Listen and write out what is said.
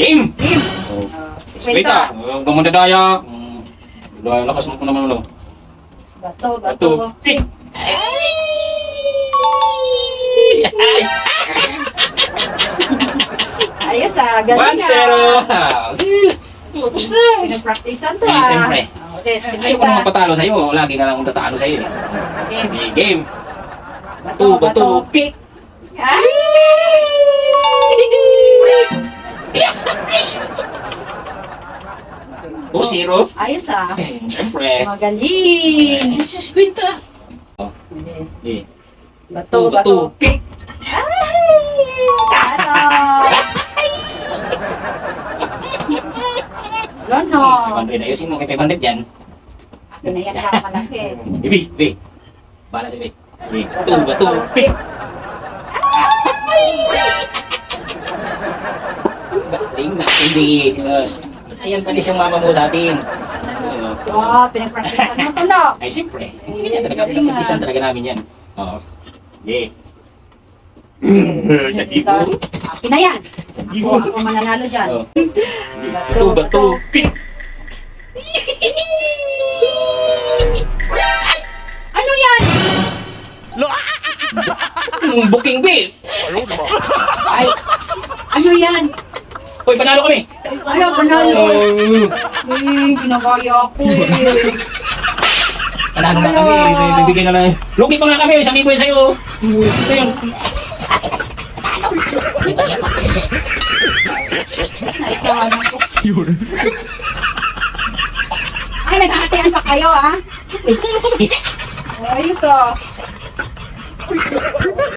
Game! Game. Oh. Uh, si Spita, Kwenta. huwag kang mandadaya. Mm, lakas mo po naman ano. Bato, Bato. bato. Tik! Ayos ah, galing One zero! ah. Tapos na! Pinag-practicean to Eh, ah. siyempre. Ah, Ulit, si Ayaw ko naman patalo sa'yo. Lagi na lang akong tatalo sa'yo. eh. Game. Okay, game. Bato, bato, bato. pick! Ah! Two zero. Ayos ah. Siyempre. Magaling. Si Quinta. Oh, eh. Bato, Bato, bato. pick! Ay! Ano? Lono. 500. Ayusin mo kay 500 yan. Ito na yan ka malaki. Ibi, ibi. Bala si Ibi. Ibi. Bato, bato, pick! Galing na, hindi. Sus. Ayan pa din siyang mama mo sa atin. Ayun, oh. Oh, pinag-practicean mo to no. Ay, siyempre. Ganyan talaga. Pinapagpisan talaga namin yan. Oo. Yeah. Sa ibo. Akin na yan. Sa Ako, ibo. ako mananalo dyan. Oh. Bato, bato, pick! Ano yan? Anong booking, babe? Ay, ano yan? Hoy, panalo kami! Ano, panalo? Oh, Ay, ginagaya ko eh. Panalo na kami. May Bibigyan na lang. Lugi pa nga kami. Isang libo yan sa'yo. Ito yun. Naisahan ako. Ay, nagkakatian pa kayo ah. Ayos ah.